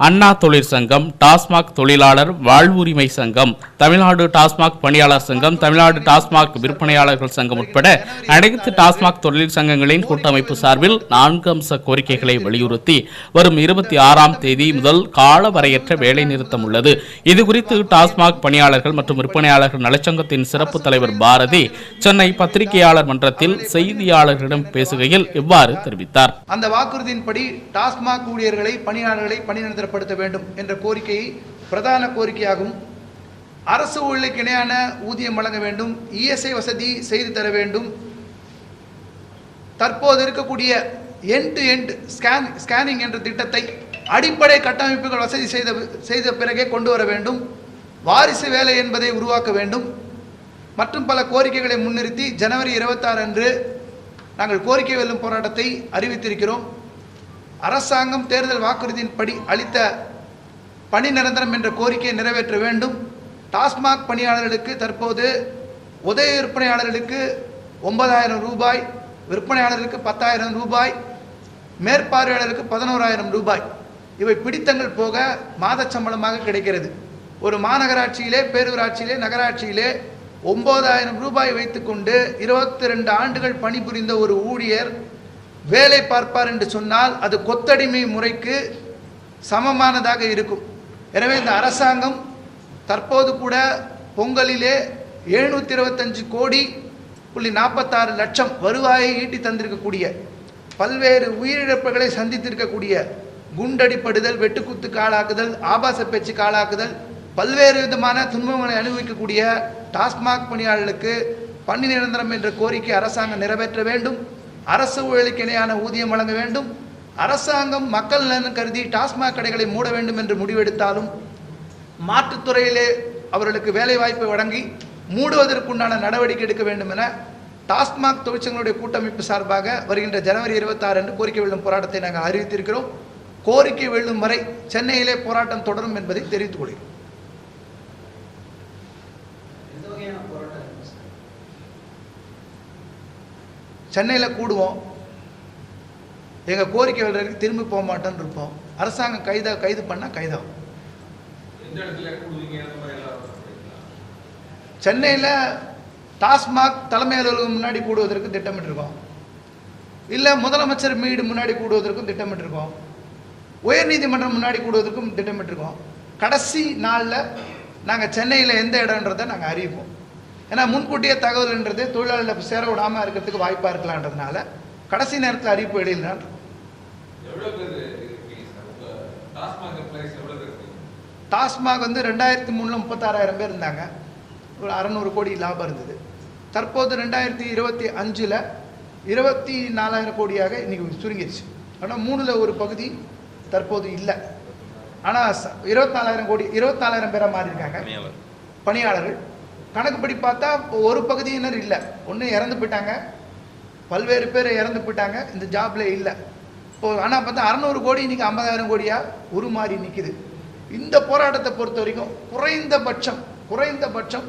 அண்ணா தொழிற்சங்கம் டாஸ்மாக் தொழிலாளர் வாழ்வுரிமை சங்கம் தமிழ்நாடு டாஸ்மாக் பணியாளர் சங்கம் தமிழ்நாடு டாஸ்மாக் விற்பனையாளர்கள் சங்கம் உட்பட அனைத்து டாஸ்மாக் தொழிற்சங்கங்களின் கூட்டமைப்பு சார்பில் நான்கு அம்ச கோரிக்கைகளை வலியுறுத்தி வரும் இருபத்தி ஆறாம் தேதி முதல் காலவரையற்ற வேலை நிறுத்தம் உள்ளது இதுகுறித்து டாஸ்மாக் பணியாளர்கள் மற்றும் விற்பனையாளர்கள் நலச்சங்கத்தின் சிறப்பு தலைவர் பாரதி சென்னை பத்திரிகையாளர் மன்றத்தில் செய்தியாளர்களிடம் பேசுகையில் இவ்வாறு தெரிவித்தார். அந்த வாக்குறுதியின்படி டாஸ்மாக் ஊழியர்களை பணியாளர்களை ஏற்படுத்த வேண்டும் என்ற கோரிக்கையை பிரதான கோரிக்கையாகும் அரசு ஊழலுக்கு இணையான ஊதியம் வழங்க வேண்டும் இஎஸ்ஐ வசதி செய்து தர வேண்டும். தற்போது இருக்கக்கூடிய end to end scan scanning என்ற திட்டத்தை அடிப்படை கட்டமைப்புகள் வசதி செய்த செய்த பிறகே கொண்டு வர வேண்டும். வாரிசு வேலை என்பதை உருவாக்க வேண்டும். மற்றும் பல கோரிக்கைகளை முன்னிறுத்தி ஜனவரி இருபத்தாறு அன்று நாங்கள் கோரிக்கை வெல்லும் போராட்டத்தை அறிவித்திருக்கிறோம். அரசாங்கம் தேர்தல் வாக்குறுதியின்படி அளித்த பணி நிரந்தரம் என்ற கோரிக்கையை நிறைவேற்ற வேண்டும். டாஸ்மாக் பணியாளர்களுக்கு தற்போது உதவி விற்பனையாளர்களுக்கு ஒன்பதாயிரம் ரூபாய் விற்பனையாளர்களுக்கு பத்தாயிரம் ரூபாய் மேற்பார்வையாளருக்கு பதினோராயிரம் ரூபாய். இவை பிடித்தங்கள் போக மாதச் சம்பளமாக கிடைக்கிறது. ஒரு மாநகராட்சியிலே பேரூராட்சியிலே நகராட்சியிலே ஒன்பதாயிரம் ரூபாய் வைத்துக்கொண்டு இருபத்தி ரெண்டு ஆண்டுகள் பணிபுரிந்த ஒரு ஊழியர் வேலை பார்ப்பார் என்று சொன்னால் அது கொத்தடிமை முறைக்கு சமமானதாக இருக்கும். எனவே இந்த அரசாங்கம் தற்போது கூட பொங்கலிலே எழுநூற்றி இருபத்தஞ்சு கோடி புள்ளி நாற்பத்தாறு லட்சம் வருவாயை ஈட்டி தந்திருக்கக்கூடிய பல்வேறு உயிரிழப்புகளை சந்தித்திருக்கக்கூடிய குண்டடிப்படுதல் வெட்டுக்குத்துக்கு ஆளாக்குதல் ஆபாச பேச்சுக்கு ஆளாக்குதல் பல்வேறு விதமான துன்பங்களை அனுபவிக்கக்கூடிய டாஸ்மாக் பணியாளர்களுக்கு பணி நிரந்தரம் என்ற கோரிக்கை அரசாங்கம் நிறைவேற்ற வேண்டும். அரசு ஊழலுக்கு இணையான ஊதியம் வழங்க வேண்டும். அரசாங்கம் மக்கள் நலன் கருதி டாஸ்மாக் கடைகளை மூட வேண்டும் என்று முடிவெடுத்தாலும் மாற்றுத்துறையிலே அவர்களுக்கு வேலை வாய்ப்பை வழங்கி மூடுவதற்குண்டான நடவடிக்கை எடுக்க வேண்டும் என டாஸ்மாக் தொழிற்சங்களுடைய கூட்டமைப்பு சார்பாக வருகின்ற ஜனவரி இருபத்தாறு அன்று கோரிக்கை வெல்லும் போராட்டத்தை நாங்கள் அறிவித்திருக்கிறோம். கோரிக்கை வெல்லும் வரை சென்னையிலே போராட்டம் தொடரும் என்பதை தெரிவித்துக் கொள்கிறோம். சென்னையில் கூடுவோம். எங்கள் கோரிக்கை வெல்றதுக்கு திரும்பி போக மாட்டோம்னு இருப்போம். அரசாங்கம் கைதா கைது பண்ணால் கைதாகும்? சென்னையில் டாஸ்மாக் தலைமை அலுவலகம் முன்னாடி கூடுவதற்கு திட்டமிட்டிருக்கோம். இல்லை முதலமைச்சர் வீடு முன்னாடி கூடுவதற்கும் திட்டமிட்டிருக்கோம். உயர்நீதிமன்றம் முன்னாடி கூடுவதற்கும் திட்டமிட்டிருக்கோம். கடைசி நாளில் நாங்கள் சென்னையில் எந்த இடம்ன்றதை நாங்கள் அறிவிப்போம் ஏன்னா முன்கூட்டியே தகவல்ன்றது தொழிலாளர்களை சேர விடாமல் இருக்கிறதுக்கு வாய்ப்பாக இருக்கலான்றதுனால கடைசி நேரத்தில் அறிவிப்பு உங்க டாஸ்மாக் வந்து ரெண்டாயிரத்தி மூணில் முப்பத்தாறாயிரம் பேர் இருந்தாங்க. ஒரு அறநூறு கோடி லாபம் இருந்தது. தற்போது ரெண்டாயிரத்தி இருபத்தி அஞ்சில் இருபத்தி நாலாயிரம் கோடியாக இன்னைக்கு சுருங்கிருச்சு. ஆனால் மூணில் ஒரு பகுதி தற்போது இல்லை. ஆனால் இருபத்தி நாலாயிரம் கோடி இருபத்தி நாலாயிரம் பேராக மாறி இருக்காங்க பணியாளர்கள். கணக்குப்படி பார்த்தா ஒரு பகுதியினர் இல்லை. ஒன்று இறந்து போயிட்டாங்க. பல்வேறு பேர் இறந்து போயிட்டாங்க. இந்த ஜாப்ல இல்லை. இப்போ ஆனால் பார்த்தா அறநூறு கோடி இன்னைக்கு ஐம்பதாயிரம் கோடியாக உருமாறி நிற்கிது இந்த போராட்டத்தை பொறுத்த வரைக்கும் குறைந்தபட்சம் குறைந்தபட்சம்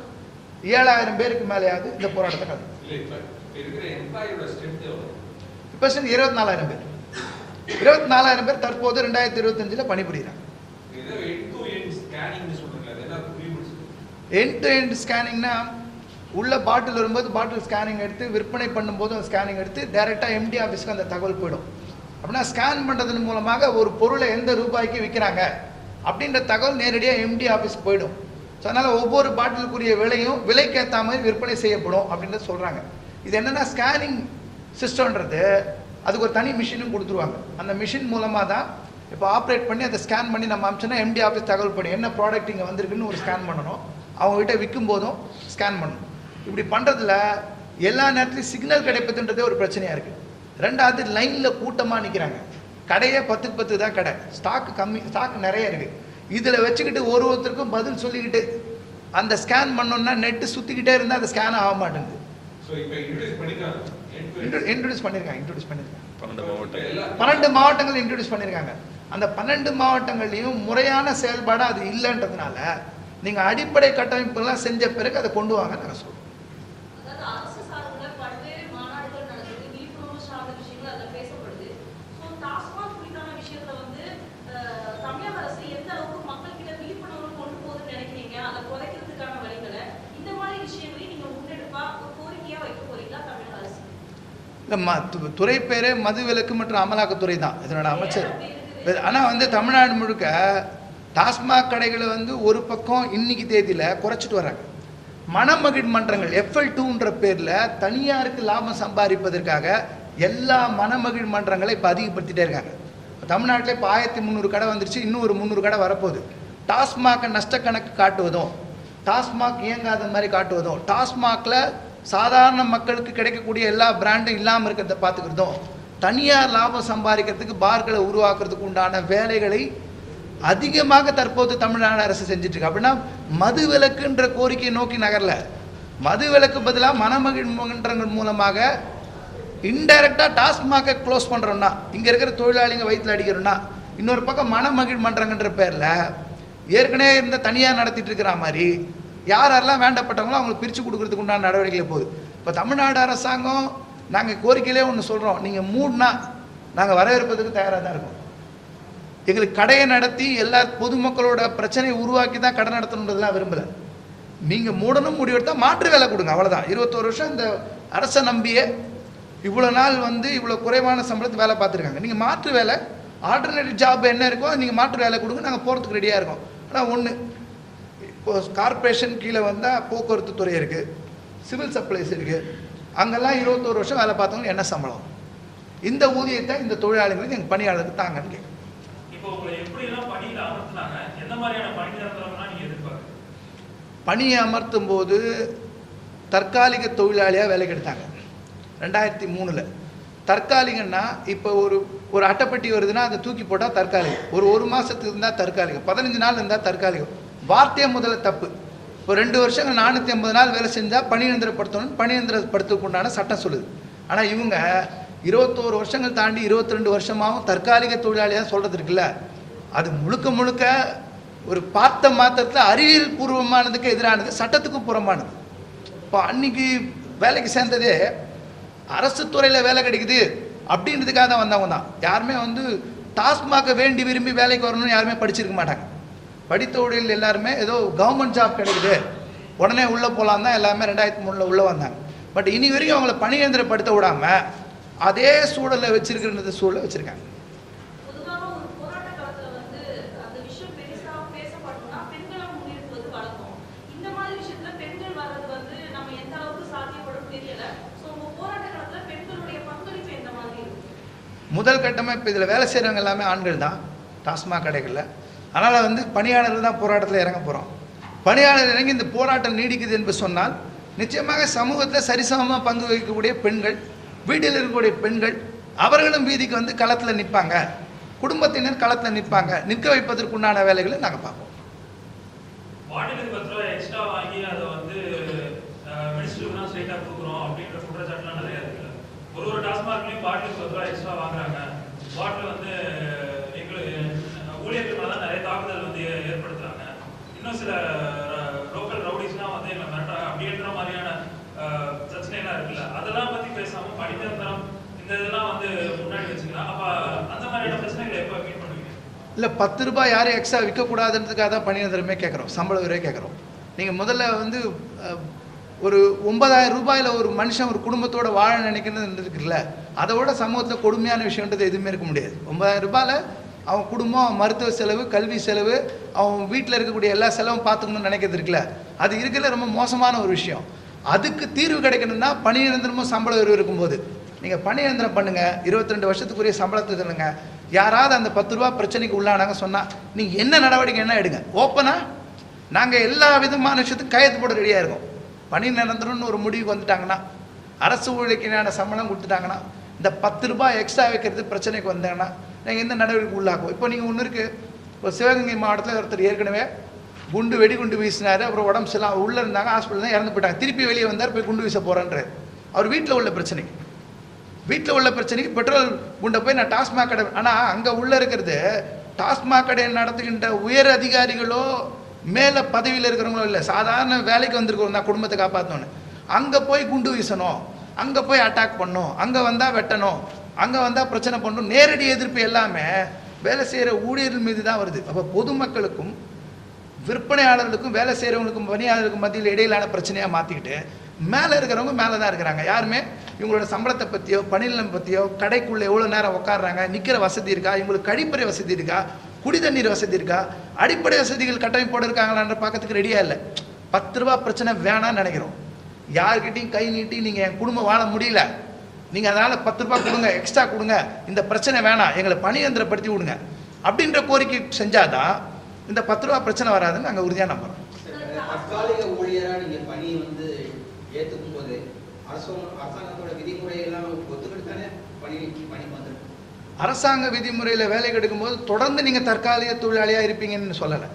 ஏழாயிரம் பேருக்கு மேலேயாவது இந்த போராட்டத்தை கலந்து இப்போ இருபத்தி நாலாயிரம் பேர். இருபத்தி நாலாயிரம் பேர் தற்போது ரெண்டாயிரத்தி இருபத்தஞ்சில் பணிபுரிகிறாங்க ஏதோ எண்ட் டு எண்ட் ஸ்கேனிங்னு சொல்றீங்க அது என்ன புரியுது எண்ட் டு எண்ட் ஸ்கேனிங்னா உள்ள பாட்டில் வரும்போது பாட்டில் ஸ்கேனிங் எடுத்து விற்பனை பண்ணும்போது அந்த ஸ்கேனிங் எடுத்து டேரெக்டாக எம்டி ஆஃபீஸ்க்கு அந்த தகவல் போயிடும். அப்படின்னா ஸ்கேன் பண்ணுறதன் மூலமாக ஒரு பொருளை எந்த ரூபாய்க்கு விற்கிறாங்க அப்படின்ற தகவல் நேரடியாக எம்டி ஆஃபீஸ் போயிடும். ஸோ அதனால் ஒவ்வொரு பாட்டிலுக்குரிய விலையும் விலைக்கேற்ற மாதிரி விற்பனை செய்யப்படும் அப்படின்றத சொல்கிறாங்க இது என்னென்னா ஸ்கேனிங் சிஸ்டம்ன்றது அதுக்கு ஒரு தனி மிஷினும் கொடுத்துருவாங்க. அந்த மிஷின் மூலமாக தான் இப்போ ஆப்ரேட் பண்ணி அதை ஸ்கேன் பண்ணி நம்ம அமிச்சோன்னா எம்டி ஆஃபீஸ் தகவல் பண்ணி என்ன ப்ராடக்ட் இங்கே வந்திருக்குன்னு ஒரு ஸ்கேன் பண்ணணும். அவங்ககிட்ட விற்கும் போதும் ஸ்கேன் பண்ணணும் இப்படி பண்ணுறதுல எல்லா நேரத்துலையும் சிக்னல் கிடைப்பதுன்றதே ஒரு பிரச்சனையாக இருக்குது ரெண்டாவது லைனில் கூட்டமாக நிற்கிறாங்க கடையே பத்துக்கு பத்து தான் கடை. ஸ்டாக் கம்மி ஸ்டாக் நிறைய இருக்குது இதில் வச்சுக்கிட்டு ஒரு ஒருத்தருக்கும் பதில் சொல்லிக்கிட்டு அந்த ஸ்கேன் பண்ணோன்னா நெட்டு சுற்றிக்கிட்டே இருந்தால் அது ஸ்கேன் ஆக மாட்டேங்குது. சோ இப்போ இன்ட்ரோடியூஸ் பண்ணியிருக்காங்க இன்ட்ரடியூஸ் பண்ணியிருக்காங்க இப்ப எல்லா பன்னெண்டு மாவட்டங்கள் இன்ட்ரடியூஸ் பண்ணியிருக்காங்க அந்த பன்னெண்டு மாவட்டங்கள்லையும் முறையான செயல்பாடு அது இல்லைன்றதுனால நீங்க அடிப்படை கட்டமைப்புலாம் செஞ்ச பிறகு அதை கொண்டு வாங்க நாங்கள் சொல்லுவோம் துறை பேரே மது விலக்கு மற்றும் அமலாக்கத்துறை தான். இதனோட அமைச்சர். ஆனால் வந்து தமிழ்நாடு முழுக்க டாஸ்மாக் கடைகளை வந்து ஒரு பக்கம் இன்னைக்கு தேதியில் குறைச்சிட்டு வராங்க மனமகிழ் மன்றங்கள் எஃப்எல் டூன்ற பேரில் தனியாருக்கு லாபம் சம்பாதிப்பதற்காக எல்லா மனமகிழ் மன்றங்களை இப்போ அதிகப்படுத்திட்டே இருக்காங்க. தமிழ்நாட்டில் இப்போ ஆயிரத்தி முந்நூறு கடை வந்துருச்சு இன்னும் ஒரு முந்நூறு கடை வரப்போகுது. டாஸ்மாகை நஷ்டக்கணக்கு காட்டுவதும் டாஸ்மாக் இயங்காத மாதிரி காட்டுவதும் டாஸ்மாகில் சாதாரண மக்களுக்கு கிடைக்கக்கூடிய எல்லா பிராண்டும் இல்லாமல் இருக்கிறத பார்த்துக்கிறதும் தனியார் லாபம் சம்பாதிக்கிறதுக்கு பார்களை உருவாக்குறதுக்கு உண்டான வேலைகளை அதிகமாக தற்போது தமிழ்நாடு அரசு செஞ்சுட்டு இருக்கு அப்படின்னா மது விலக்குன்ற கோரிக்கையை நோக்கி நகரல. மது விலக்கு பதிலாக மனமகிழ்மன்றங்கள் மூலமாக இன்டைரக்டாக டாஸ்மாக க்ளோஸ் பண்ணுறோம்னா இங்கே இருக்கிற தொழிலாளிங்க வயிற்றில் அடிக்கிறோம்னா இன்னொரு பக்கம் மனமகிழ் மன்றங்கன்ற பேரில் ஏற்கனவே இருந்த தனியாக நடத்திட்டு இருக்கிற மாதிரி யார் யாரெல்லாம் வேண்டப்பட்டவங்களோ அவங்களுக்கு பிரித்து கொடுக்கறதுக்கு உண்டான நடவடிக்கைகள் போகுது. இப்போ தமிழ்நாடு அரசாங்கம் நாங்கள் கோரிக்கையிலே ஒன்று சொல்கிறோம் நீங்கள் மூடுனா நாங்கள் வரவேற்பதற்கு தயாராக தான் இருக்கோம். எங்களுக்கு கடையை நடத்தி எல்லா பொதுமக்களோட பிரச்சனையை உருவாக்கி தான் கடை நடத்தணுன்றதுலாம் விரும்பலை. நீங்கள் மூடணும் முடிவெடுத்தா மாற்று வேலை கொடுங்க அவ்வளோதான் இருபத்தோரு வருஷம் இந்த அரசை நம்பியே இவ்வளோ நாள் வந்து இவ்வளோ குறைவான சம்பளத்து வேலை பார்த்துருக்காங்க. நீங்கள் மாற்று வேலை ஆல்டர்னேட்டிவ் ஜாப் என்ன இருக்கோ நீங்கள் மாற்று வேலை கொடுங்க நாங்கள் போகிறதுக்கு ரெடியாக இருக்கோம். ஆனால் ஒன்று இப்போ கார்ப்பரேஷன் கீழே வந்தால் போக்குவரத்து துறை இருக்குது சிவில் சப்ளைஸ் இருக்குது அங்கெல்லாம் இருபத்தோரு வருஷம் வேலை பார்த்தவங்க என்ன சம்பளம்? இந்த ஊதியத்தை இந்த தொழிலாளிகளுக்கு எங்கள் பணியாளருக்கு தாங்கன்னு கேட்கும் இப்போ உங்களை எப்படி எல்லாம் பணியில அமர்த்தினாங்க? எந்த மாதிரியான பணி நிரந்தரம்லாம் நீங்க எதிர்பார்க்குறீங்க பணியை அமர்த்தும் போது தற்காலிக தொழிலாளியாக வேலைக்கு எடுத்தாங்க ரெண்டாயிரத்தி மூணில். தற்காலிகன்னா இப்போ ஒரு ஒரு அட்டைப்பெட்டி வருதுன்னா அதை தூக்கி போட்டால் தற்காலிகம். ஒரு ஒரு மாதத்துக்கு இருந்தால் தற்காலிகம். பதினஞ்சு நாள் இருந்தால் தற்காலிகம். வார்த்தையே முதல்ல தப்பு. இப்போ ரெண்டு வருஷங்கள் நானூற்றி ஐம்பது நாள் வேலை செஞ்சால் பணி நிரந்தரப்படுத்தணும் உண்டான சட்டம் சொல்லுது. ஆனால் இவங்க இருபத்தோரு வருஷங்கள் தாண்டி இருபத்தி ரெண்டு வருஷமாகவும் தற்காலிக தொழிலாளியாக சொல்கிறது இருக்குல்ல? அது முழுக்க முழுக்க ஒரு பார்த்த மாத்திரத்தில் அறிவியல் பூர்வமானதுக்கு எதிரானது சட்டத்துக்கும் புறம்பானது. இப்போ அன்னைக்கு வேலைக்கு சேர்ந்ததே அரசு துறையில் வேலை கிடைக்குது அப்படின்றதுக்காக தான் வந்தவங்க தான். யாருமே வந்து டாஸ்மாக வேண்டி விரும்பி வேலைக்கு வரணும்னு யாருமே படிச்சிருக்க மாட்டாங்க. படித்த ஊழியர்கள் எல்லாருமே ஏதோ கவர்மெண்ட் ஜாப் கிடைக்குது. உடனே உள்ளே போகலான் தான் எல்லாமே ரெண்டாயிரத்தி மூணில் உள்ளே வந்தாங்க. பட் இனி வரைக்கும் அவங்கள பணியந்திரப்படுத்த விடாமல் அதே சூழலை வச்சிருக்கிற சூழலை வச்சுருக்காங்க. முதல் கட்டமாக இப்போ இதில் வேலை செய்கிறவங்க எல்லாமே ஆண்கள் தான் டாஸ்மாக் கடைகளில். அதனால் வந்து பணியாளர்கள் தான் போராட்டத்தில் இறங்க போகிறோம் பணியாளர் இறங்கி இந்த போராட்டம் நீடிக்குது என்று சொன்னால் நிச்சயமாக சமூகத்தில் சரிசமமாக பங்கு வகிக்கக்கூடிய பெண்கள் வீட்டில் இருக்கக்கூடிய பெண்கள் அவர்களும் வீதிக்கு வந்து களத்தில் நிற்பாங்க குடும்பத்தினர் களத்தில் நிற்பாங்க நிற்க வைப்பதற்குண்டான வேலைகளை நாங்கள் பார்ப்போம். வாங்கி அதை வந்து ஏற்படுத்துறாங்க. இன்னும் சில லோக்கல் ரவுடிஸ்லாம் வந்து எங்களை மிரட்டுறாங்க அப்படின்ற மாதிரியான அஹ், பிரச்சனைலாம் இருக்குல்ல. அதெல்லாம் பத்தி பேசாம பணிநிரந்தரம் இந்த இதெல்லாம் வந்து முன்னாடி வச்சுக்கலாம். அப்ப அந்த மாதிரியான பிரச்சனைகளை எப்ப மீட் பண்ணுவீங்க? இல்லை பத்து ரூபாய் யாரும் எக்ஸ்ட்ரா விற்கக்கூடாதுன்றதுக்காக தான் பணியாளருமே கேட்குறோம். சம்பள உயர்வே கேட்குறோம். நீங்கள் முதல்ல வந்து ஒரு ஒன்பதாயிரம் ரூபாயில் ஒரு மனுஷன் ஒரு குடும்பத்தோட வாழ நினைக்கிறது இருக்குல்ல. அதை விட சமூகத்தில் கொடுமையான விஷயன்றது எதுவுமே இருக்க முடியாது. ஒன்பதாயிரம் ரூபாயில் அவன் குடும்பம் அவன் மருத்துவ செலவு கல்வி செலவு அவன் வீட்டில் இருக்கக்கூடிய எல்லா செலவும் பார்த்துக்கணும்னு நினைக்கிறது இருக்குல்ல. அது இருக்கிறதுல ரொம்ப மோசமான ஒரு விஷயம். அதுக்கு தீர்வு கிடைக்கணும்னா பணி நிரந்தரமும் சம்பள உயர்வு இருக்கும்போது. நீங்கள் பணி நிரந்தரம் பண்ணுங்கள் இருபத்தி ரெண்டு வருஷத்துக்குரிய சம்பளத்தை சொல்லுங்க யாராவது அந்த பத்து ரூபா பிரச்சனைக்கு உள்ளானாங்க சொன்னால் நீங்கள் என்ன நடவடிக்கை என்ன எடுங்க. ஓப்பனாக நாங்கள் எல்லா விதமான விஷயத்துக்கும் கையெழுத்து போட ரெடியாக இருக்கோம். பணி நிரந்தரம்னு ஒரு முடிவுக்கு வந்துட்டாங்கன்னா அரசு ஊழியர்க்கான சம்பளம் கொடுத்துட்டாங்கன்னா இந்த பத்து ரூபாய் எக்ஸ்ட்ரா வைக்கிறது பிரச்சனைக்கு வந்தாங்கன்னா நாங்கள் எந்த நடவடிக்கை உள்ளாகும் இப்போ நீங்கள் ஒன்று இருக்குது இப்போ சிவகங்கை மாவட்டத்தில் ஒருத்தர் ஏற்கனவே குண்டு வெடிகுண்டு வீசினார் அப்புறம் உடம்பு சரியில்லாம் உள்ளே இருந்தாங்க ஹாஸ்பிட்டல் தான் இறந்து போயிட்டாங்க. திருப்பி வெளியே வந்தார் போய் குண்டு வீச போகிறேன்றார் அவர் வீட்டில் உள்ள பிரச்சனைக்கு வீட்டில் உள்ள பிரச்சனைக்கு பெட்ரோல் குண்டை போய் நான் டாஸ்மாக் கடை ஆனால் அங்கே உள்ளே இருக்கிறது டாஸ்மாக் கடையை நடத்துகின்ற உயர் அதிகாரிகளோ மேலே பதவியில் இருக்கிறவங்களோ இல்லை. சாதாரண வேலைக்கு வந்திருக்கிறோம் தான் குடும்பத்தை காப்பாற்றணும்னு அங்கே போய் குண்டு வீசணும். அங்கே போய் அட்டாக் பண்ணணும். அங்கே வந்தால் வெட்டணும். அங்கே வந்தால் பிரச்சனை பண்ணணும். நேரடி எதிர்ப்பு எல்லாமே வேலை செய்கிற ஊழியர்கள் மீது தான் வருது. அப்போ பொதுமக்களுக்கும் விற்பனையாளர்களுக்கும் வேலை செய்கிறவங்களுக்கும் பணியாளர்களுக்கும் மத்தியில் இடையிலான பிரச்சனையாக மாற்றிக்கிட்டு மேலே இருக்கிறவங்க மேலே தான் இருக்கிறாங்க. யாருமே இவங்களோட சம்பளத்தை பற்றியோ பணிநிலம் பற்றியோ கடைக்குள்ளே எவ்வளோ நேரம் உட்காடுறாங்க நிற்கிற வசதி இருக்கா இவங்களுக்கு கழிப்பறை வசதி இருக்கா குடி தண்ணீர் வசதி இருக்கா அடிப்படை வசதிகள் கட்டமைப்போடு இருக்காங்களான்ற பார்க்கறதுக்கு ரெடியாக இல்லை. பத்து ரூபா பிரச்சனை வேணாம்னு நினைக்கிறோம். யார்கிட்டையும் கை நீட்டி நீங்கள் என் குடும்பம் வாழ முடியல. நீங்கள் அதனால் பத்து ரூபா கொடுங்க எக்ஸ்ட்ரா கொடுங்க. இந்த பிரச்சனை வேணாம். எங்களை பணியந்திரப்படுத்தி விடுங்க. அப்படின்ற கோரிக்கை செஞ்சாதான் இந்த பத்து ரூபா பிரச்சனை வராதுன்னு நாங்கள் உறுதியாக நம்புகிறோம் தற்காலிக ஊழியரா நீங்க பணி வந்து ஏத்துக்கும் போது அரசு அரசாங்கத்தோட விதிமுறையெல்லாம் ஒத்துக்கிட்டு தானே பணி பணி வந்துருக்கு? அரசாங்க விதிமுறையில் வேலை கிடைக்கும்போது தொடர்ந்து நீங்கள் தற்காலிக தொழிலாளியாக இருப்பீங்கன்னு சொல்லலை.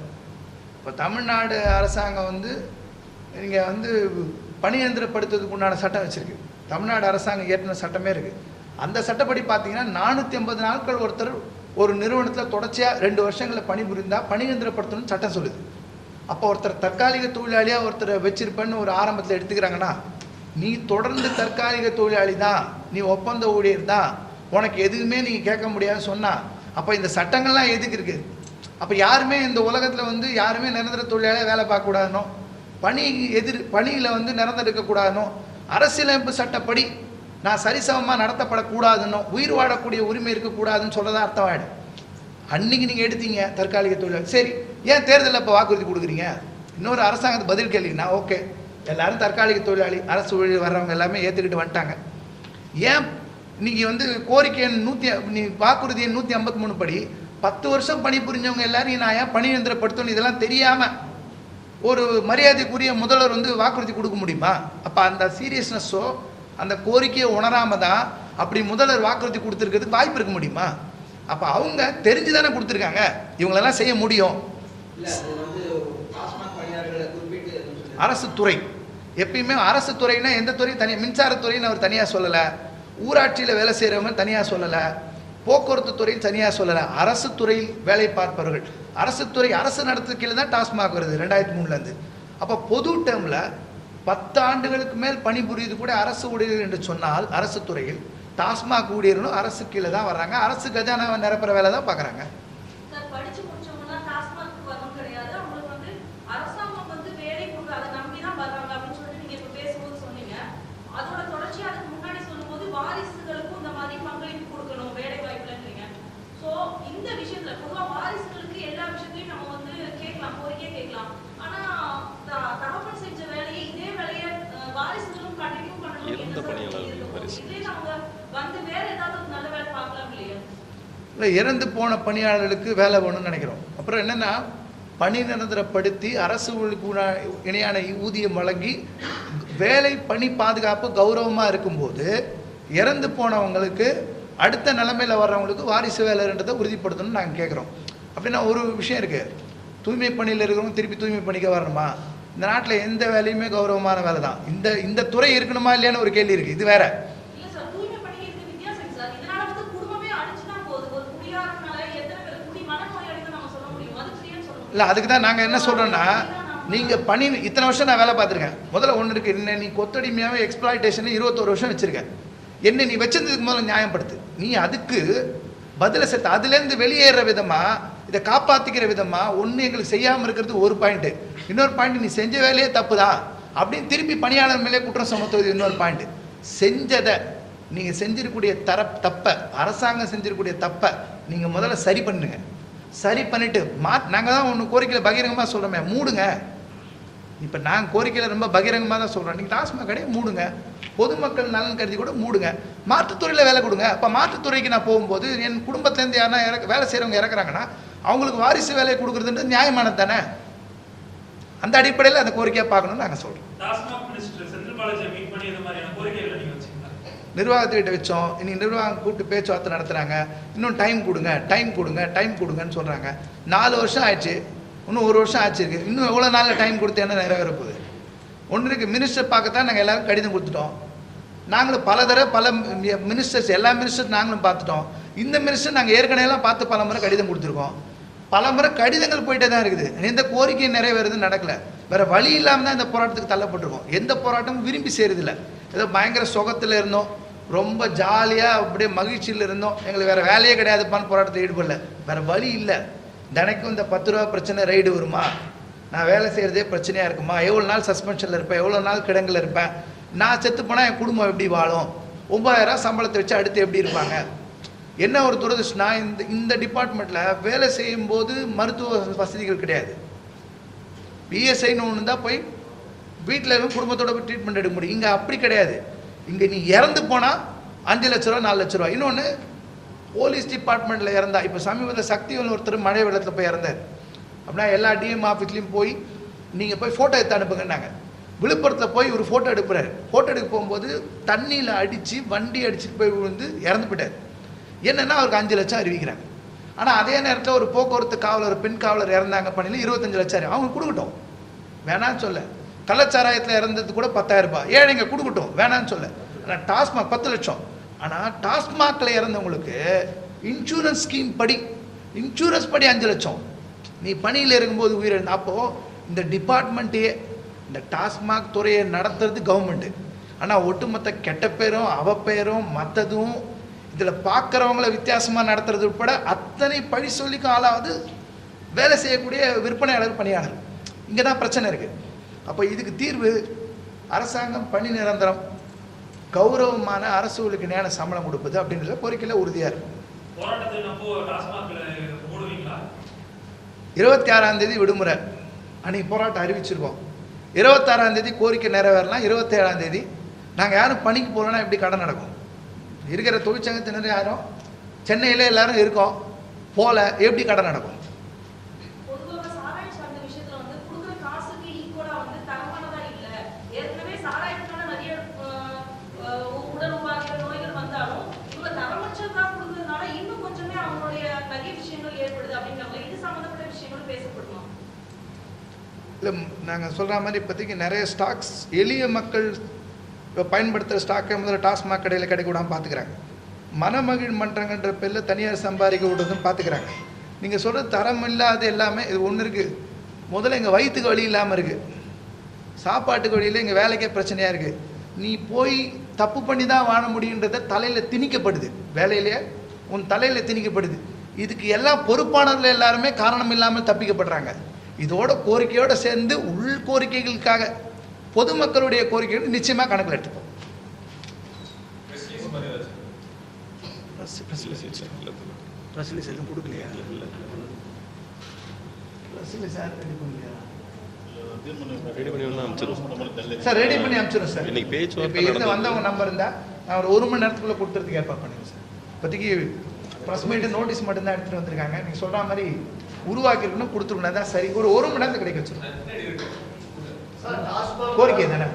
இப்போ தமிழ்நாடு அரசாங்கம் வந்து நீங்கள் வந்து பணியந்திரப்படுத்துறதுக்கு உண்டான சட்டம் வச்சுருக்கு. தமிழ்நாடு அரசாங்கம் ஏற்றின சட்டமே இருக்குது அந்த சட்டப்படி பார்த்தீங்கன்னா நானூற்றி ஐம்பது நாட்கள் ஒருத்தர் ஒரு நிறுவனத்தில் தொடர்ச்சியாக ரெண்டு வருஷங்களில் பணிபுரிந்தால் பணியந்திரப்படுத்தணும்னு சட்டம் சொல்லுது. அப்போ ஒருத்தர் தற்காலிக தொழிலாளியாக ஒருத்தரை வச்சிருப்பேன்னு ஒரு ஆரம்பத்தில் எடுத்துக்கிறாங்கன்னா நீ தொடர்ந்து தற்காலிக தொழிலாளி தான் நீ ஒப்பந்த ஊழியர் தான் உனக்கு எதுவுமே நீங்கள் கேட்க முடியாதுன்னு சொன்னால் அப்போ இந்த சட்டங்கள்லாம் எதுக்கு இருக்குது அப்போ யாருமே இந்த உலகத்தில் வந்து யாருமே நிரந்தர தொழிலாளியாக வேலை பார்க்கக்கூடாதுனோ பணி எதிர் பணியில் வந்து நிரந்தர இருக்கக்கூடாதுனோ அரசியலமைப்பு சட்டப்படி நான் சரிசமமாக நடத்தப்படக்கூடாதுன்னோ உயிர் வாழக்கூடிய உரிமை இருக்கக்கூடாதுன்னு சொல்லதான் அர்த்தம் அன்னைக்கு நீங்கள் எடுத்தீங்க தற்காலிக தொழிலாளி சரி ஏன் தேர்தலில் இப்போ வாக்குறுதி கொடுக்குறீங்க? இன்னொரு அரசாங்கத்து பதில் கேள்விங்கன்னா ஓகே. எல்லாரும் தற்காலிக தொழிலாளி அரசு ஊழியர் வர்றவங்க எல்லாமே ஏற்றுக்கிட்டு வந்துட்டாங்க. ஏன் நீங்கள் வந்து கோரிக்கை நூற்றி நீ வாக்குறுதியை நூற்றி ஐம்பத்தி மூணு படி பத்து வருஷம் பணி புரிஞ்சவங்க எல்லாரையும் நான் ஏன் பணி நிரந்தரப்படுத்தணும் இதெல்லாம் தெரியாமல் ஒரு மரியாதைக்குரிய முதல்வர் வந்து வாக்குறுதி கொடுக்க முடியுமா? அப்போ அந்த சீரியஸ்னஸோ அந்த கோரிக்கையை உணராம தான் அப்படி முதல்வர் வாக்குறுதி கொடுத்துருக்கிறதுக்கு வாய்ப்பு இருக்க முடியுமா? அப்போ அவங்க தெரிஞ்சு தானே கொடுத்துருக்காங்க. இவங்களெல்லாம் செய்ய முடியும். அரசு துறை. எப்பயுமே அரசு துறைனா எந்த துறையும் தனியாக மின்சாரத்துறைன்னு அவர் தனியாக சொல்லலை. ஊராட்சியில் வேலை செய்கிறவங்க தனியாக சொல்லலை. போக்குவரத்து துறையும் தனியாக சொல்லலை. அரசு துறையில் வேலை பார்ப்பவர்கள். அரசு துறை அரசு நடத்து கீழே தான் டாஸ்மாக் வருது ரெண்டாயிரத்தி மூணுலேருந்து அப்போ பொது டேர்மில் பத்து ஆண்டுகளுக்கு மேல் பணிபுரியுது கூட அரசு ஊழியர்கள் என்று சொன்னால் அரசு துறையில் டாஸ்மாக் ஊழியர்களும் அரசு கீழே தான் வர்றாங்க. அரசு கஜானாவை நிரப்புற வேலை தான் பார்க்குறாங்க. இந்த விஷயத்துல வாரிசுகளுக்கு எல்லா விஷயத்தையும் நம்ம வந்து கேட்கலாம் கோரிக்கை கேட்கலாம் ஆனா த- தகப்பன் செஞ்ச வேலையை இதே வேலையை அஹ், வாரிசுகளும் கண்டினியூ பண்ணணும் இறந்த பணியாளர்கள் வாரிசு. இதே அவங்க வந்து வேற ஏதாவது ஒரு நல்ல வேலை பார்க்கலாம் இல்லையா இல்லை இறந்து போன பணியாளர்களுக்கு வேலை வேணும்னு நினைக்கிறோம். அப்புறம் என்னென்னா பணி நிரந்தரப்படுத்தி அரசு இணையான ஊதியம் வழங்கி வேலை பணி பாதுகாப்பு கௌரவமாக இருக்கும்போது இறந்து போனவங்களுக்கு அடுத்த நிலைமையில் வர்றவங்களுக்கு வாரிசு வேலைன்றதை உறுதிப்படுத்தணும்னு நாங்கள் கேட்குறோம் அப்படின்னா ஒரு விஷயம் இருக்குது தூய்மை பணியில் இருக்கிறவங்க திருப்பி தூய்மை பணிக்க வரணுமா? இந்த நாட்டில் எந்த வேலையுமே கௌரவமான வேலை தான் இந்த இந்த துறை இருக்கணுமா இல்லையான்னு ஒரு கேள்வி இருக்குது இது வேற இல்ல சார் தூய்மை பணிக்கு வித்தியாசம் சார் இதனால வந்து குடும்பமே அடிச்சுதான் போகுது ஒரு குடியாரனால எத்தனை பேர் குடி மனநோயாளின்னு நம்ம சொல்ல முடியும் அது ஃப்ரீன்னு சொல்ல முடியும் இல்லை அதுக்கு தான் நாங்கள் என்ன சொல்கிறோன்னா நீங்கள் பணி இத்தனை வருஷம் நான் வேலை பார்த்துருக்கேன். முதல்ல ஒன்று இருக்குது என்ன நீ கொத்தடிமையாகவே எக்ஸ்ப்ளாய்டேஷன் இருபத்தோரு வருஷம் வச்சுருக்கேன் என்ன நீ வச்சிருந்ததுக்கு முதல்ல நியாயப்படுத்து. நீ அதுக்கு பதிலை சேர்த்து அதுலேருந்து வெளியேற விதமாக இதை காப்பாற்றிக்கிற விதமாக ஒன்று எங்களுக்கு செய்யாமல் இருக்கிறது ஒரு பாயிண்ட்டு இன்னொரு பாயிண்ட் நீ செஞ்ச வேலையே தப்பு தான் அப்படின்னு திரும்பி பணியாளர் மேலே குற்றம் சுமத்துவது இன்னொரு பாயிண்ட்டு செஞ்சதை நீங்கள் செஞ்சிருக்கக்கூடிய தர தப்பை அரசாங்கம் செஞ்சிருக்கக்கூடிய தப்பை நீங்கள் முதல்ல சரி பண்ணுங்க. சரி பண்ணிட்டு மா நாங்கள் தான் ஒன்று கோரிக்கையில் பகிரங்கமாக சொல்கிறோமே மூடுங்க. இப்போ நாங்கள் கோரிக்கையில் ரொம்ப பகிரங்கமாக தான் சொல்கிறோம் நீங்கள் டாஸ்மாக் கடையை மூடுங்க. பொதுமக்கள் நலன் கருதி கூட மூடுங்க. மாற்றுத்துறையில் வேலை கொடுங்க. அப்போ மாற்றுத்துறைக்கு நான் போகும்போது என் குடும்பத்துலேருந்து யாரா இறக்க வேலை செய்கிறவங்க இறக்குறாங்கன்னா அவங்களுக்கு வாரிசு வேலையை கொடுக்குறதுன்றது நியாயமானது தானே? அந்த அடிப்படையில் அந்த கோரிக்கையாக பார்க்கணும்னு நாங்கள் சொல்கிறோம் நிர்வாகத்துக்கிட்ட வச்சோம். இன்னைக்கு நிர்வாகம் கூப்பிட்டு பேச்சுவார்த்தை நடத்துகிறாங்க இன்னும் டைம் கொடுங்க டைம் கொடுங்க டைம் கொடுங்கன்னு சொல்கிறாங்க நாலு வருஷம் ஆயிடுச்சு. இன்னும் ஒரு வருஷம் ஆச்சு இன்னும் எவ்வளோ நாளில் டைம் கொடுத்து என்ன நிறைவேற போகுது? ஒன்று இருக்குது மினிஸ்டர் பார்க்கத்தான் நாங்கள் எல்லோரும் கடிதம் கொடுத்துட்டோம். நாங்களும் பல தடவை பல மினிஸ்டர்ஸ் எல்லா மினிஸ்டர் நாங்களும் பார்த்துட்டோம். இந்த மினிஸ்டர் நாங்கள் ஏற்கனவேலாம் பார்த்து பல முறை கடிதம் கொடுத்துருக்கோம். பல முறை கடிதங்கள் போயிட்டே தான் இருக்குது. எந்த கோரிக்கை நிறைவேறது நடக்கலை. வேறு வழி இல்லாமல் தான் இந்த போராட்டத்துக்கு தள்ளப்பட்டிருக்கோம். எந்த போராட்டமும் விரும்பி செய்கிறதில்ல ஏதோ பயங்கர சுகத்தில் இருந்தோம். ரொம்ப ஜாலியாக அப்படியே மகிழ்ச்சியில் இருந்தோம். எங்களுக்கு வேறு வேலையே கிடையாதுப்பான்னு போராட்டத்தில் ஈடுபடல. வேறு வழி இல்லை. தினைக்கும் இந்த பத்து ரூபா பிரச்சனை ரைடு வருமா? நான் வேலை செய்கிறதே பிரச்சனையாக இருக்குமா? எவ்வளோ நாள் சஸ்பென்ஷனில் இருப்பேன்? எவ்வளோ நாள் கிடங்கில் இருப்பேன்? நான் செத்து போனால் என் குடும்பம் எப்படி வாழும்? ஒம்பதாயிரம் சம்பளத்தை வச்சு அடுத்து எப்படி இருப்பாங்க? என்ன ஒரு துரதிருஷ்டம்னா இந்த இந்த டிபார்ட்மெண்ட்டில் வேலை செய்யும்போது மருத்துவ வசதிகள் கிடையாது. பிஎஸ்ஐன்னு ஒன்று தான் போய் வீட்டில் இருந்து குடும்பத்தோட போய் ட்ரீட்மெண்ட் எடுக்க முடியும். இங்கே அப்படி கிடையாது. இங்கே நீ இறந்து போனால் அஞ்சு லட்ச ரூபா நாலு லட்ச ரூபா. இன்னொன்று போலீஸ் டிபார்ட்மெண்ட்டில் இறந்தா இப்போ சமீபத்தில் சக்திவன் ஒருத்தர் மழை வெள்ளத்தில் போய் இறந்தார். அப்படின்னா எல்லா டிஎம் ஆஃபீஸ்லேயும் போய் நீங்கள் போய் ஃபோட்டோ எடுத்து அனுப்புங்கன்னாங்க. விழுப்புரத்தில் போய் ஒரு ஃபோட்டோ எடுப்புறாரு ஃபோட்டோ எடுக்க போகும்போது தண்ணியில் அடித்து வண்டி அடிச்சுட்டு போய் விழுந்து இறந்து போயிட்டார். என்னென்னா அவருக்கு அஞ்சு லட்சம் அறிவிக்கிறாங்க. ஆனால் அதே நேரத்தில் ஒரு போக்குவரத்து காவலர் பெண் காவலர் இறந்தாங்க பண்ணியில் இருபத்தஞ்சு லட்சம் அவங்க கொடுக்கட்டும். வேணான்னு சொல்ல. கள்ளச்சாராயத்தில் இறந்தது கூட பத்தாயிரம் ரூபாய். ஏழைங்க கொடுக்கட்டும்? வேணான்னு சொல்ல. ஆனால் டாஸ்மாக் பத்து லட்சம். ஆனால் டாஸ்மாகில் இறந்தவங்களுக்கு இன்சூரன்ஸ் ஸ்கீம் படி இன்சூரன்ஸ் படி அஞ்சு லட்சம். நீ பணியில் இருக்கும்போது உயிரிழந்த அப்போது இந்த டிபார்ட்மெண்ட்டையே இந்த டாஸ்மாக் துறையை நடத்துறது கவர்மெண்ட்டு ஆனால் ஒட்டுமொத்த கெட்ட பேரும் அவப்பெயரும் மற்றதும் இதில் பார்க்குறவங்கள வித்தியாசமாக நடத்துறது உட்பட அத்தனை பழி சொல்லிக்கும் ஆளாவது வேலை செய்யக்கூடிய விற்பனையாளர் பணியாளர். இங்கே தான் பிரச்சனை இருக்குது அப்போ இதுக்கு தீர்வு அரசாங்கம் பணி நிரந்தரம் கௌரவமான அரசுகளுக்கு நேர சம்பளம் கொடுப்பது அப்படின்றத கோரிக்கையில் உறுதியாக இருக்கும். இருபத்தி ஆறாம் தேதி விடுமுறை. அன்னைக்கு போராட்டம் அறிவிச்சிருக்கோம். இருபத்தாறாம் தேதி கோரிக்கை நிறைவேறலாம். இருபத்தேழாம் தேதி நாங்கள் யாரும் பணிக்கு போகலன்னா எப்படி கடன் நடக்கும்? இருக்கிற தொழிற்சங்கத்தினர் யாரும் சென்னையில் எல்லாரும் இருக்கோம். போல எப்படி கடன் நடக்கும் பொதுவாக சாராயம் சார்ந்த விஷயத்துல வந்து கொடுக்குற காசுக்கு ஈக்குவலா வந்து தரமானதா இல்ல ஏற்கனவே சாராயத்துக்கான நிறைய அஹ், அஹ், உடல் உபாதைகள் நோய்கள் வந்தாலும் இவங்க தரமற்றதா கொடுக்கறதுனால இன்னும் கொஞ்சமே அவங்களுடைய நிறைய விஷயங்கள் ஏற்படுது அப்படிங்கிறாங்க இது சம்பந்தப்பட்ட விஷயங்களும் பேசப்படுமா இல்லை நாங்கள் சொல்கிற மாதிரி இப்போதைக்கு நிறைய ஸ்டாக்ஸ் எளிய மக்கள் இப்போ பயன்படுத்துகிற ஸ்டாக்கை முதல்ல டாஸ்மாக் கடையில் கிடைக்க விடாமல் பார்த்துக்கிறாங்க. மனமகிழ் மன்றங்கன்ற பேரில் தனியார் சம்பாதிக்க விடுறதுன்னு பார்த்துக்கிறாங்க. நீங்கள் சொல்கிறது தரம் இல்லாத எல்லாமே இது ஒன்று இருக்குது முதல்ல எங்கள் வயிற்றுக்கு வழி இல்லாமல் இருக்குது சாப்பாட்டுக்கு வழியில் எங்கள் வேலைக்கே பிரச்சனையாக இருக்குது நீ போய் தப்பு பண்ணி தான் வாழ முடியுன்றத தலையில் திணிக்கப்படுது. வேலையிலேயே உன் தலையில் திணிக்கப்படுது. இதுக்கு எல்லாம் பொறுப்பானவர்கள் எல்லாருமே காரணம் இல்லாமல் தப்பிக்கப்படுறாங்க. இதோட கோரிக்கையோடு சேர்ந்து உள் கோரிக்கைகளுக்காக பொதுமக்களுடைய கோரிக்கைகள் நிச்சயமாக கணக்கில் எடுத்துப்போம். சார் ரெடி பண்ணி அனுப்பிச்சிடும் சார் இன்னைக்கு இருந்து. வந்தவங்க நம்பர் இருந்தா நான் ஒரு ஒரு மணி நேரத்துக்குள்ள கொடுத்துறதுக்கு ஏற்பாடு பண்ணுங்க சார் இப்போதைக்கு ப்ரெஸ் மீட்டு நோட்டீஸ் மட்டும்தான் எடுத்துகிட்டு வந்திருக்காங்க. நீங்கள் சொல்கிற மாதிரி உருவாக்கிருக்கணும் கொடுத்துருக்கணும். தான் சரி. ஒரு ஒரு மணி நேரத்துக்கு கிடைக்க வச்சிருக்கோம் கோரிக்கை தானே?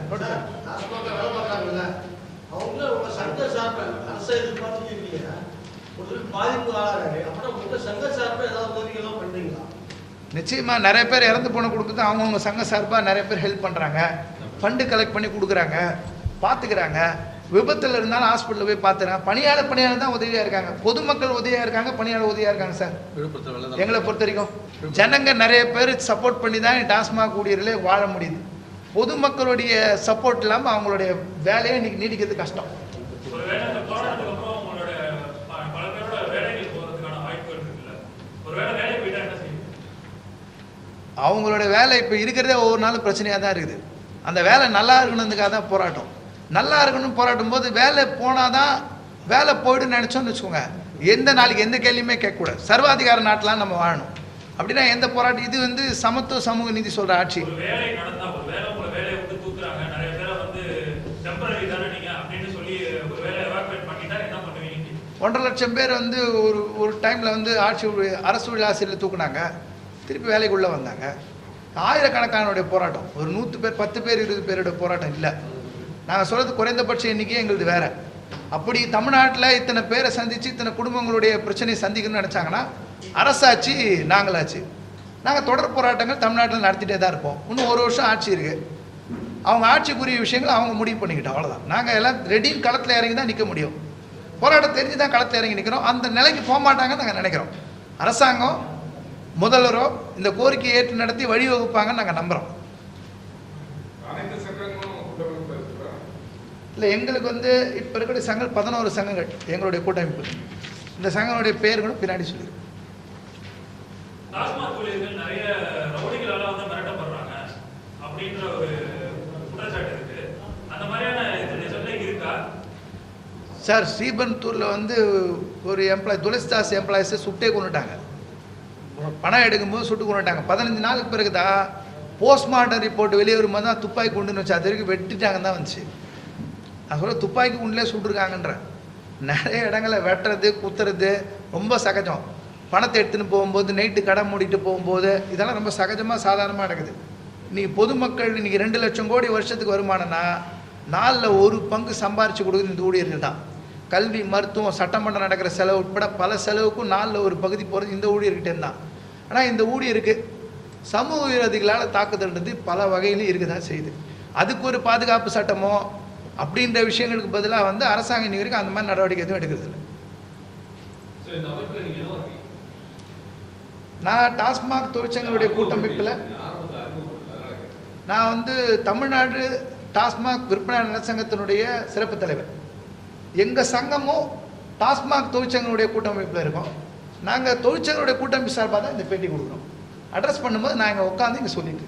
நிச்சயமா நிறைய பேர் இறந்து போன கொடுக்குறது அவங்கவுங்க சங்க சார்பாக நிறைய பேர் ஹெல்ப் பண்ணுறாங்க ஃபண்டு கலெக்ட் பண்ணி கொடுக்குறாங்க. பார்த்துக்கிறாங்க. விபத்தில் இருந்தாலும் ஹாஸ்பிட்டலில் போய் பார்த்துறாங்க பணியாளர் பணியாளர் தான் உதவியாக இருக்காங்க. பொதுமக்கள் உதவியாக இருக்காங்க பணியாளர் உதவியாக இருக்காங்க சார் எங்களை பொறுத்த வரைக்கும் ஜனங்க நிறைய பேர் சப்போர்ட் பண்ணி தான் டாஸ்மாக் ஊழியர்களே வாழ முடியுது. பொதுமக்களுடைய சப்போர்ட் இல்லாமல் அவங்களுடைய வேலையை இன்னைக்கு நீடிக்கிறது கஷ்டம். அவங்களோட வேலை இப்போ இருக்கிறதே ஒவ்வொரு நாளும் பிரச்சனையாக தான் இருக்குது. அந்த வேலை நல்லா இருக்கணுன்றதுக்காக தான் போராட்டம். நல்லா இருக்கணும்னு போராட்டும் போது வேலை போனால் தான் வேலை போய்டுன்னு நினச்சோன்னு வச்சுக்கோங்க. எந்த நாளைக்கு எந்த கேள்வியுமே கேட்கக்கூடாது. சர்வாதிகார நாட்டிலாம் நம்ம வாழணும். அப்படின்னா எந்த போராட்டம் இது வந்து சமத்துவ சமூக நீதி சொல்கிற ஆட்சி. ஒன்றரை லட்சம் பேர் வந்து ஒரு ஒரு டைமில் வந்து ஆட்சி அரசு ஆசிரியர் தூக்குனாங்க. திருப்பி வேலைக்குள்ளே வந்தாங்க. ஆயிரக்கணக்கானுடைய போராட்டம். ஒரு நூற்று பேர் பத்து பேர் இருபது பேரோட போராட்டம் இல்லை. நாங்கள் சொல்கிறது குறைந்தபட்ச எண்ணிக்கை எங்களுது வேற. அப்படி தமிழ்நாட்டில் இத்தனை பேரை சந்தித்து இத்தனை குடும்பங்களுடைய பிரச்சனையை சந்திக்கணும்னு நினச்சாங்கன்னா அரசாட்சி நாங்களாச்சு. நாங்கள் தொடர் போராட்டங்கள் தமிழ்நாட்டில் நடத்திட்டே தான் இருப்போம். இன்னும் ஒரு வருஷம் ஆட்சி இருக்குது அவங்க ஆட்சிக்குரிய விஷயங்களை அவங்க முடிவு பண்ணிக்கிட்டோம் அவ்வளோதான் நாங்கள் எல்லாம் ரெடின்னு களத்தில் இறங்கி தான் நிற்க முடியும். போராட்டம் தெரிஞ்சு தான் களத்தில் இறங்கி நிற்கிறோம் அந்த நிலைக்கு போக மாட்டாங்கன்னு நாங்கள் நினைக்கிறோம். அரசாங்கம் முதல்வரோ இந்த கோரிக்கையை ஏற்று நடத்தி வழிவகுப்பாங்கன்னு நாங்கள் நம்புகிறோம் அனைத்து சங்கங்களும் கூட்டமைப்பு இருக்குதா இல்லை எங்களுக்கு வந்து இப்போ இருக்கிற சங்கம் பதினோரு சங்கங்கள் எங்களுடைய கூட்டமைப்பு. இந்த சங்கங்களுடைய பேர்களும் பின்னாடி இருக்கா. சார் ஸ்ரீபெரும்புத்தூரில் வந்து ஒரு எம்ப்ளாய் துளசிதாஸ் எம்ப்ளாயிஸை சுட்டே கொண்டுட்டாங்க. பணம் எடுக்கும்போது சுட்டு கொண்டுட்டாங்க. பதினஞ்சு நாளுக்கு பிறகு தான் போஸ்ட்மார்ட்டம் ரிப்போர்ட் வெளியே வரும்போது தான் துப்பாக்கி குண்டுன்னு வச்சு அது வரைக்கும் வெட்டிட்டாங்கன்னு தான் வந்துச்சு. நான் சொல்ல துப்பாக்கி உண்டிலே சுட்டுருக்காங்கன்ற. நிறைய இடங்களில் வெட்டுறது குத்துறது ரொம்ப சகஜம். பணத்தை எடுத்துன்னு போகும்போது நைட்டு கடை மூடிட்டு போகும்போது இதெல்லாம் ரொம்ப சகஜமாக சாதாரணமாக நடக்குது. இன்றைக்கி பொதுமக்கள் இன்றைக்கி ரெண்டு லட்சம் கோடி வருஷத்துக்கு வருமானம்னா நாலில் ஒரு பங்கு சம்பாரித்து கொடுக்குறது இந்த ஊழியர்கள் தான். கல்வி மருத்துவம் சட்டமன்றம் நடக்கிற செலவு உட்பட பல செலவுக்கும் நாலில் ஒரு பகுதி போகிறது இந்த ஊழியர்கிட்டே தான். ஆனால் இந்த ஊழியருக்கு சமூக விரோதிகளால் தாக்குதல்ன்றது பல வகையிலும் இருக்க தான் செய்யுது. அதுக்கு ஒரு பாதுகாப்பு சட்டமோ அப்படின்ற விஷயங்களுக்கு பதிலாக வந்து அரசாங்கம் இன்னி வரைக்கும் அந்த மாதிரி நடவடிக்கை எதுவும் எடுக்கிறது இல்லை. நான் டாஸ்மாக் தொழிற்சங்களுடைய கூட்டமைப்பில். நான் வந்து தமிழ்நாடு டாஸ்மாக் விற்பனையாளர் நலச்சங்கத்தினுடைய சிறப்பு தலைவர். எங்கள் சங்கமும் டாஸ்மாக் தொழிற்சங்களுடைய கூட்டமைப்பில் இருக்கோம். நாங்கள் தொழிற்சங்களுடைய கூட்டமைப்பு சார்பாக தான் இந்த பேட்டி கொடுக்குறோம் அட்ரஸ் பண்ணும்போது நான் இங்கே உட்காந்து இங்கே சொல்லிட்டு